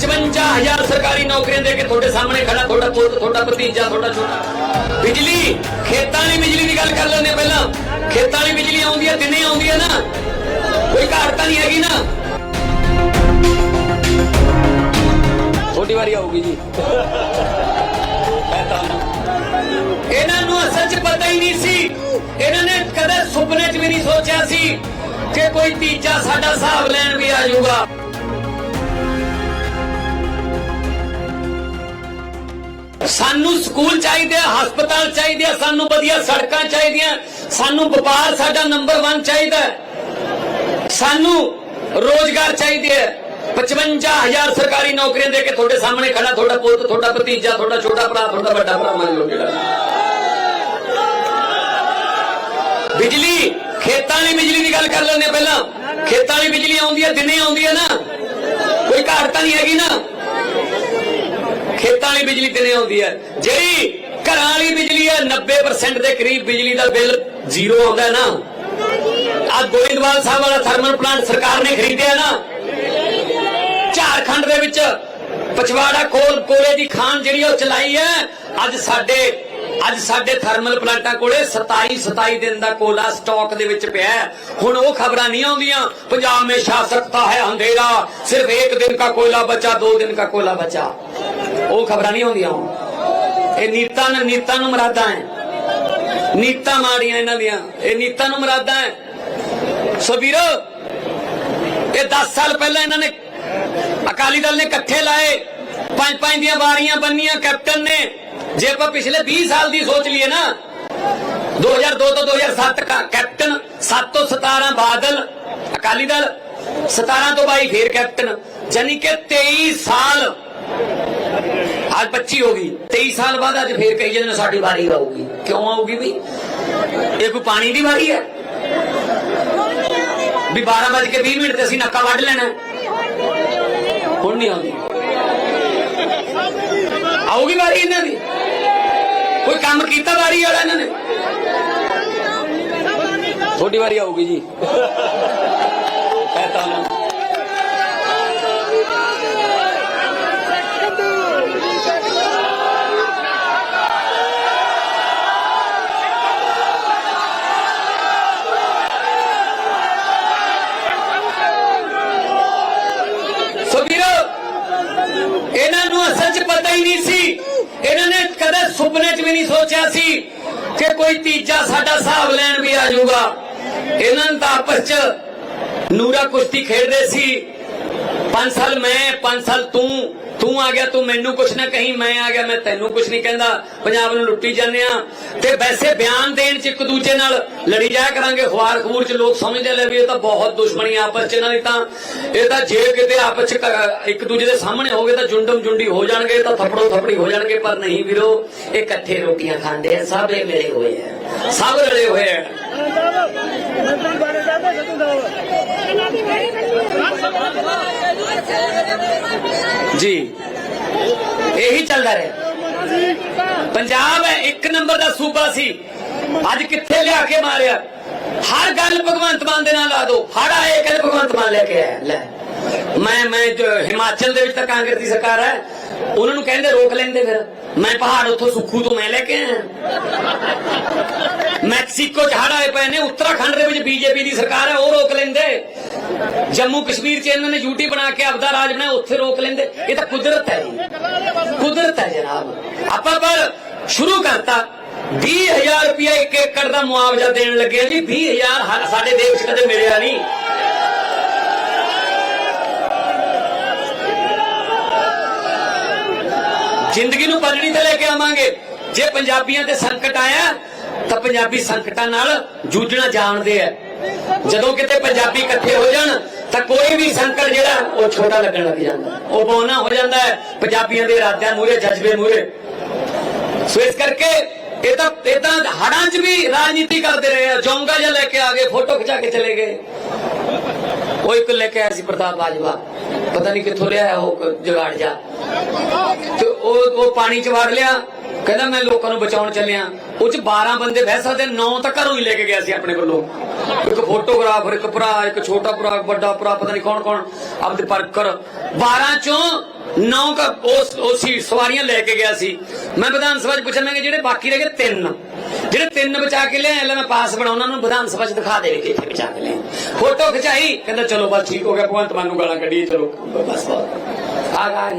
55000 ਸਰਕਾਰੀ ਨੌਕਰੀਆਂ ਦੇ ਕੇ ਤੁਹਾਡੇ ਸਾਹਮਣੇ ਖੜਾ, ਤੁਹਾਡਾ ਪੁੱਤ, ਤੁਹਾਡਾ ਭਤੀਜਾ, ਤੁਹਾਡਾ ਛੋਟਾ। ਬਿਜਲੀ, ਖੇਤਾਂ ਵਾਲੀ ਬਿਜਲੀ ਦੀ ਗੱਲ ਕਰ ਲੈਂਦੇ ਪਹਿਲਾਂ। ਖੇਤਾਂ ਵਾਲੀ ਬਿਜਲੀ ਆਉਂਦੀ ਹੈ ਦਿਨੇ ਆਉਂਦੀ ਹੈ ਨਾ। ਕੋਈ ਘਾਟ ਤਾਂ ਨਹੀਂ ਹੈਗੀ ਨਾ। ਛੋਟੀ ਵਾਰੀ ਆਊਗੀ ਜੀ। ਇਹਨਾਂ ਨੂੰ ਅਸਲ 'ਚ ਪਤਾ ਹੀ ਨਹੀਂ ਸੀ। ਇਹਨਾਂ ਨੇ ਕਦੇ ਸੁਪਨੇ 'ਚ ਵੀ ਨਹੀਂ ਸੋਚਿਆ ਸੀ ਕਿ ਕੋਈ ਤੀਜਾ ਸਾਡਾ ਹਿਸਾਬ ਲੈਣ ਵੀ ਆ ਜਾਊਗਾ। ਸਾਨੂੰ ਸਕੂਲ ਚਾਹੀਦੇ ਆ, ਹਸਪਤਾਲ ਚਾਹੀਦੇ ਆ, ਸਾਨੂੰ ਵਧੀਆ ਸੜਕਾਂ ਚਾਹੀਦੀਆਂ, ਸਾਨੂੰ ਵਪਾਰ ਸਾਡਾ ਨੰਬਰ 1 ਚਾਹੀਦਾ ਸਾਨੂੰ ਰੋਜ਼ਗਾਰ ਚਾਹੀਦੇ ਆ। 55000 ਸਰਕਾਰੀ ਨੌਕਰੀਆਂ ਦੇ ਕੇ ਤੁਹਾਡੇ ਸਾਹਮਣੇ ਖੜਾ, ਤੁਹਾਡਾ ਪੁੱਤ, ਤੁਹਾਡਾ ਭਤੀਜਾ, ਤੁਹਾਡਾ ਛੋਟਾ ਭਰਾ, ਤੁਹਾਡਾ ਵੱਡਾ ਭਰਾ ਮੰਨ ਲਓ ਜਿਹੜਾ। ਬਿਜਲੀ, ਖੇਤਾਂ ਵਾਲੀ ਬਿਜਲੀ ਦੀ ਗੱਲ ਕਰ ਲੈਂਦੇ ਹਾਂ ਪਹਿਲਾਂ। ਖੇਤਾਂ ਵਾਲੀ ਬਿਜਲੀ ਆਉਂਦੀ ਹੈ ਦਿਨੇ ਆਉਂਦੀ ਹੈ ਨਾ। ਕੋਈ ਘਾਟ ਤਾਂ ਨਹੀਂ ਹੈਗੀ ਨਾ। ਵਾਲੀ ਬਿਜਲੀ ਦਿਨੇ ਆਉਂਦੀ ਹੈ? ਜਿਹੜੀ ਘਰਾਂ ਵਾਲੀ ਬਿਜਲੀ ਹੈ 90% ਦੇ ਕਰੀਬ ਬਿਜਲੀ ਦਾ ਬਿੱਲ ਜ਼ੀਰੋ ਆਉਂਦਾ ਹੈ ਨਾ। ਆ ਗੋਇੰਦਵਾਲ ਸਾਹਿਬ ਵਾਲਾ ਥਰਮਲ ਪਲਾਂਟ ਸਰਕਾਰ ਨੇ ਖਰੀਦਿਆ ਨਾ। ਝਾਰਖੰਡ ਦੇ ਵਿੱਚ ਪਛਵਾੜਾ ਕੋਲ ਕੋਲੇ ਦੀ ਖਾਨ ਜਿਹੜੀ ਉਹ ਚਲਾਈ ਹੈ। ਅੱਜ ਸਾਡੇ ਅੱਜ ਸਾਡੇ ਥਰਮਲ ਪਲਾਂਟਾਂ ਕੋਲੇ 27 27 ਦਿਨ ਦਾ ਕੋਲਾ ਸਟਾਕ ਦੇ ਵਿੱਚ ਪਿਆ ਹੁਣ ਉਹ ਖਬਰਾਂ ਨਹੀਂ ਆਉਂਦੀਆਂ। ਪੰਜਾਬ ਮੇਂ ਸ਼ਾਸਕਤਾ ਹੈ ਅੰਧੇਰਾ ਸਿਰਫ ਇੱਕ ਦਿਨ ਦਾ ਕੋਇਲਾ ਬਚਾ, ਦੋ ਦਿਨ ਦਾ ਕੋਲਾ ਬਚਾ। ਉਹ ਖਬਰਾਂ ਨਹੀਂ ਆਉਂਦੀਆਂ। ਹੁਣ ਇਹ ਨੀਤਾਂ ਨੇ ਨੀਤਾਂ ਨੂੰ ਮਰਾਦਾ ਹੈ ਨੀਤਾਂ ਮਾੜੀਆਂ ਇਹਨਾਂ ਦੀਆਂ। ਇਹ ਨੀਤਾਂ ਨੂੰ ਮਰਾਦਾ ਹੈ ਸੋ ਵੀਰੋ, ਇਹ 10 ਸਾਲ ਪਹਿਲਾਂ ਇਹਨਾਂ ਨੇ ਅਕਾਲੀ ਦਲ ਨੇ ਇਕੱਠੇ ਲਾਏ। ਪੰਜ ਪੰਜ ਦੀਆਂ ਵਾਰੀਆਂ ਬੰਨੀਆਂ, ਕੈਪਟਨ ਨੇ। ਜੇ ਆਪਾਂ ਪਿਛਲੇ 20 ਸਾਲ ਦੀ ਸੋਚ ਲਈਏ ਨਾ 2002 ਤੋਂ 2007 ਕਾ ਕੈਪਟਨ 7 ਤੋਂ 17 ਬਾਦਲ, ਅਕਾਲੀ ਦਲ 17 ਤੋਂ 22 ਫੇਰ ਕੈਪਟਨ। ਜਾਨੀ ਕਿ 23 ਸਾਲ ਅੱਜ 25 ਹੋ ਗਈ 23 ਸਾਲ ਬਾਅਦ ਅੱਜ ਫੇਰ ਕਹੀ ਜਾਂਦੇ ਸਾਡੀ ਵਾਰੀ ਆਊਗੀ। ਕਿਉਂ ਆਊਗੀ ਵੀ? ਇਹ ਕੋਈ ਪਾਣੀ ਦੀ ਵਾਰੀ ਹੈ? ਵੀ 12 ਵਜੇ ਕੇ 20 ਮਿੰਟ ਤੇ ਅਸੀਂ ਨੱਕਾ ਵੱਢ ਲੈਣਾ। ਹੁਣ ਨਹੀਂ ਆਉਂਦੀ। ਆਊਗੀ ਵਾਰੀ ਇਹਨਾਂ ਦੀ? ਕੋਈ ਕੰਮ ਕੀਤਾ ਵਾਰੀ ਵਾਲਾ ਇਹਨਾਂ ਨੇ? ਤੁਹਾਡੀ ਵਾਰੀ ਆਊਗੀ ਜੀ। ਕਹਤਾ ਨਾ ਸੋ ਵੀਰੋ ਇਹਨਾਂ ਨੂੰ ਅਸਲ 'ਚ ਪਤਾ ਹੀ ਨਹੀਂ ਸੀ। ਇਹਨਾਂ ਨੇ ਕਦੇ ਸੁਪਨੇ 'ਚ ਵੀ ਨਹੀਂ ਸੋਚਿਆ ਸੀ ਕਿ ਕੋਈ ਤੀਜਾ ਸਾਡਾ ਹਿਸਾਬ ਲੈਣ ਵੀ ਆ ਜਾਊਗਾ। ਇਹਨਾਂ ਦਾ ਆਪਸ 'ਚ ਨੂਰਾ ਕੁਸ਼ਤੀ ਖੇਡਦੇ ਸੀ। ਪੰਜ ਸਾਲ ਮੈਂ, ਪੰਜ ਸਾਲ ਤੂੰ ਤੂੰ ਆ ਗਿਆ, ਤੂੰ ਮੈਨੂੰ ਕੁਛ ਨਾ ਕਹੀਂ, ਮੈਂ ਆ ਗਿਆ, ਮੈਂ ਤੈਨੂੰ ਕੁਛ ਨਹੀਂ ਕਹਿੰਦਾ, ਪੰਜਾਬ ਨੂੰ ਲੁੱਟੀ ਜਾਂਦੇ ਆ ਤੇ ਵੈਸੇ ਬਿਆਨ ਦੇਣ 'ਚ ਇੱਕ ਦੂਜੇ ਨਾਲ ਲੜੀ ਜਾਇਆ ਕਰਾਂਗੇ ਖਵਾਰ ਖੂਰ 'ਚ ਲੋਕ ਸਮਝਦੇ ਲੈ ਵੀ ਇਹ ਤਾਂ ਬਹੁਤ ਦੁਸ਼ਮਣੀ ਆਪਸ 'ਚ ਇਹਨਾਂ ਦੀ ਤਾਂ। ਇਹ ਤਾਂ ਜੇ ਕਿਤੇ ਆਪਸ 'ਚ ਕ- ਇੱਕ ਦੂਜੇ ਦੇ ਸਾਹਮਣੇ ਹੋਗੇ ਤਾਂ ਜੁੰਡਮ ਜੁੰਡੀ ਹੋ ਜਾਣਗੇ, ਤਾਂ ਥੱਪੜੋ ਥੱਪੜੀ ਹੋ ਜਾਣਗੇ, ਪਰ ਨਹੀਂ ਵੀਰੋ, ਇਹ ਇਕੱਠੇ ਰੋਟੀਆਂ ਖਾਂਦੇ ਆ, ਸਭ ਇਹ ਮਿਲੇ ਹੋਏ ਆ। ਸਭ ਰਲੇ ਹੋਏ ਆ। ਜੀ ਇਹੀ ਚੱਲਦਾ ਰਿਹਾ ਪੰਜਾਬ ਹੈ ਇੱਕ ਨੰਬਰ ਦਾ ਸੂਬਾ ਸੀ ਅੱਜ ਕਿੱਥੇ ਲਿਆ ਕੇ ਮਾਰਿਆ ਹਰ ਗੱਲ ਭਗਵੰਤ ਮਾਨ ਦੇ ਨਾਲ ਲਾ ਦੋ ਹਰ ਆਏ ਕਹਿੰਦੇ ਭਗਵੰਤ ਮਾਨ ਲੈ ਕੇ ਆਇਆ ਲੈ ਮੈਂ ਮੈਂ ਜੋ ਹਿਮਾਚਲ ਦੇ ਵਿੱਚ ਤਾਂ ਕਾਂਗਰਸ ਦੀ ਸਰਕਾਰ ਹੈ ਉਹਨਾਂ ਨੂੰ ਕਹਿੰਦੇ ਰੋਕ ਲੈਂਦੇ ਫਿਰ। ਮੈਂ ਪਹਾੜ ਉੱਥੋਂ ਸੁੱਖੂ ਤੋਂ ਮੈਂ ਲੈ ਕੇ ਆਇਆ। ਮੈਕਸੀਕੋ ਚ ਹੜ ਆਏ ਪਏ ਨੇ, ਉੱਤਰਾਖੰਡ ਦੇ ਵਿੱਚ ਬੀਜੇਪੀ ਦੀ ਸਰਕਾਰ ਹੈ, ਉਹ ਰੋਕ ਲੈਂਦੇ। ਜੰਮੂ ਕਸ਼ਮੀਰ ਚ ਇਹਨਾਂ ਨੇ ਯੂਟੀ ਬਣਾ ਕੇ ਆਪਦਾ ਰਾਜ ਬਣਾਇਆ, ਉੱਥੇ ਰੋਕ ਲੈਂਦੇ। ਇਹ ਤਾਂ ਕੁਦਰਤ ਹੈ ਜੀ। ਕੁਦਰਤ ਹੈ ਜਨਾਬ। ਆਪਾਂ ਪਰ ਸ਼ੁਰੂ ਕਰਤਾ। 20000 ਰੁਪਇਆ ਇੱਕ ਏਕੜ ਦਾ ਮੁਆਵਜ਼ਾ ਦੇਣ ਲੱਗੇ ਜੀ। 20000 ਹਰ- ਸਾਡੇ ਦੇਸ਼ 'ਚ ਕਦੇ ਮਿਲਿਆ ਨਹੀਂ। ਜ਼ਿੰਦਗੀ ਨੂੰ ਪਲੜੀ ਤੇ ਲੈ ਕੇ ਆਵਾਂਗੇ। ਜੇ ਪੰਜਾਬੀਆਂ ਤੇ ਸੰਕਟ ਆਇਆ, ਤਾਂ ਪੰਜਾਬੀ ਸੰਕਟਾਂ ਨਾਲ ਜੂਝਣਾ ਜਾਣਦੇ ਆ। ਜਦੋਂ ਕਿਤੇ ਪੰਜਾਬੀ ਇਕੱਠੇ ਹੋ ਜਾਣ, ਤਾਂ ਕੋਈ ਵੀ ਸੰਕਟ ਜਿਹੜਾ, ਉਹ ਛੋਟਾ ਲੱਗਣ ਲੱਗ ਜਾਂਦਾ। ਉਹ ਬੋਨਾ ਹੋ ਜਾਂਦਾ ਹੈ, ਪੰਜਾਬੀਆਂ ਦੇ ਇਰਾਦਿਆਂ ਮੂਰੇ ਜਜ਼ਬੇ ਮੂਰੇ ਸੋ ਇਸ ਕਰਕੇ ਇਹ ਤਾਂ ਇਹ ਤਾਂ ਹੜਾਂ 'ਚ ਵੀ ਰਾਜਨੀਤੀ ਕਰਦੇ ਰਹੇ ਆ। ਜੋਂਗਾ ਜਿਹਾ ਲੈ ਕੇ ਆ ਗਏ, ਫੋਟੋ ਖਿਚਾ ਕੇ ਚਲੇ ਗਏ। ਉਹ ਇੱਕ ਲੈ ਕੇ ਆਇਆ ਸੀ ਪ੍ਰਤਾਪ ਬਾਜਵਾ ਪਤਾ ਨਹੀਂ ਕਿੱਥੋਂ ਲਿਆ ਉਹ ਜਗਾੜ ਜਾ ਤੇ ਉਹ ਉਹ ਪਾਣੀ 'ਚ ਵੜ ਲਿਆ। ਕਹਿੰਦਾ ਮੈਂ ਲੋਕਾਂ ਨੂੰ ਬਚਾਉਣ ਚੱਲਿਆ। ਉਹ 'ਚ 12 ਬੰਦੇ ਬਹਿ ਸਕਦੇ 9 ਤਾਂ ਘਰੋਂ ਹੀ ਲੈ ਕੇ ਗਿਆ ਸੀ ਆਪਣੇ ਕੋਲੋਂ। ਇੱਕ ਫੋਟੋਗ੍ਰਾਫਰ, ਇੱਕ ਭਰਾ, ਇੱਕ ਛੋਟਾ ਭਰਾ, ਇੱਕ ਵੱਡਾ ਭਰਾ, ਪਤਾ ਨਹੀਂ ਕੌਣ ਕੌਣ ਆਪਦੇ ਪਰਕਰ 12 ਚੋਂ ਨੌ ਕ ਉਸ ਉਸ ਸਵਾਰੀਆਂ ਲੈ ਕੇ ਗਿਆ ਸੀ। ਮੈਂ ਵਿਧਾਨ ਸਭਾ 'ਚ ਪੁੱਛਣ ਕਿ ਜਿਹੜੇ ਬਾਕੀ ਰਹਿ ਗਏ ਤਿੰਨ, ਜਿਹੜੇ ਤਿੰਨ ਬਚਾ ਕੇ ਲਿਆ ਲੈ ਮੈਂ ਪਾਸ ਬਣਾਉਣਾ ਨੂੰ ਵਿਧਾਨ ਸਭਾ 'ਚ ਦਿਖਾ ਦੇ ਕਿੱਥੇ ਬਚਾ ਕੇ ਲਿਆ ਫੋਟੋ ਖਿਚਾਈ, ਕਹਿੰਦਾ ਚਲੋ ਬਸ ਠੀਕ ਹੋ ਗਿਆ, ਭਗਵੰਤ ਮਾਨ ਨੂੰ ਗਾਲਾਂ ਕੱਢੀਏ ਚਲੋ, ਬਸ ਆ ਗਾ